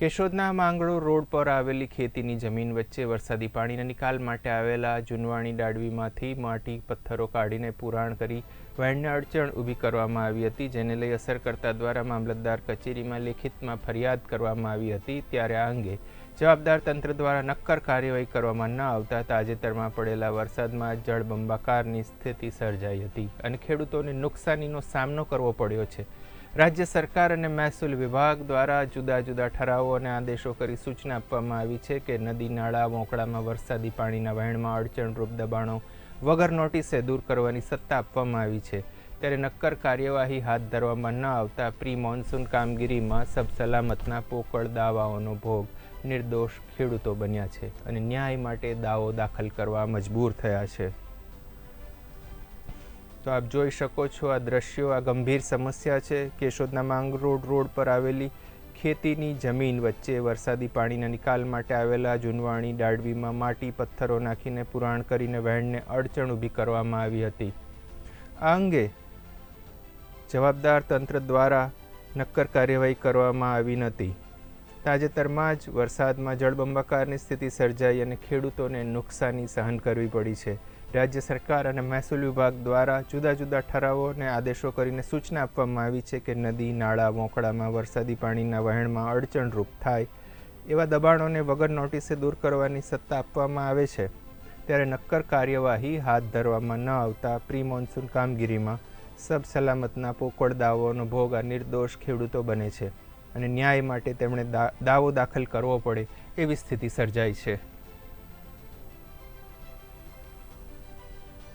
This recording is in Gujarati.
કેશોદના માંગળો રોડ પર આવેલી ખેતીની જમીન વચ્ચે વરસાદી પાણીના નિકાલ માટે આવેલા જુનવાણી ડાડવીમાંથી માટી પથ્થરો કાઢીને પુરાણ કરી વહેણને અડચણ ઊભી કરવામાં આવી હતી, જેને લઈ અસરકર્તા દ્વારા મામલતદાર કચેરીમાં લેખિતમાં ફરિયાદ કરવામાં આવી હતી. ત્યારે આ અંગે જવાબદાર તંત્ર દ્વારા નક્કર કાર્યવાહી કરવામાં ન આવતા તાજેતરમાં પડેલા વરસાદમાં જળબંબાકારની સ્થિતિ સર્જાઈ હતી અને ખેડૂતોને નુકસાનીનો સામનો કરવો પડ્યો છે. રાજ્ય સરકાર અને મહેસૂલ વિભાગ દ્વારા જુદા જુદા ઠરાવો અને આદેશો કરી સૂચના આપવામાં આવી છે કે નદી, નાળા, મોકળામાં વરસાદી પાણીના વહેણમાં અડચણરૂપ દબાણો વગર નોટિસે દૂર કરવાની સત્તા આપવામાં આવી છે. ત્યારે નક્કર કાર્યવાહી હાથ ધરવામાં ન આવતા પ્રી મોન્સૂન કામગીરીમાં સલામતના પોકળ દાવાઓનો ભોગ નિર્દોષ ખેડૂતો બન્યા છે અને ન્યાય માટે દાવો દાખલ કરવા મજબૂર થયા છે. તો આપ જોઈ શકો છો આ દ્રશ્યો, આ ગંભીર સમસ્યા છે. કેશોદના માંગરોડ રોડ પર આવેલી ખેતીની જમીન વચ્ચે વરસાદી પાણીના નિકાલ માટે આવેલા જુનવાણી ડાળવીમાં માટી પથ્થરો નાખીને પુરાણ કરીને વહેણને અડચણ ઊભી કરવામાં આવી હતી. આ અંગે જવાબદાર તંત્ર દ્વારા નક્કર કાર્યવાહી કરવામાં આવી નથી. તાજેતરમાં જ વરસાદમાં જળબંબાકારની સ્થિતિ સર્જાઈ અને ખેડૂતોને નુકસાની સહન કરવી પડી છે. રાજ્ય સરકાર અને મહેસૂલ વિભાગ દ્વારા જુદા જુદા ઠરાવો અને આદેશો કરીને સૂચના આપવામાં આવી છે કે નદી, નાળા મોકળામાં વરસાદી પાણીના વહેણમાં અડચણરૂપ થાય એવા દબાણોને વગર નોટિસે દૂર કરવાની સત્તા આપવામાં આવે છે. ત્યારે નક્કર કાર્યવાહી હાથ ધરવામાં ન આવતા પ્રી મોન્સૂન કામગીરીમાં સબ સલામતના પોકળ દાવોનો ભોગ આ નિર્દોષ ખેડૂતો બને છે. અને ન્યાય માટે તેમણે દાવો દાખલ કરવો પડે એવી સ્થિતિ સર્જાઈ છે.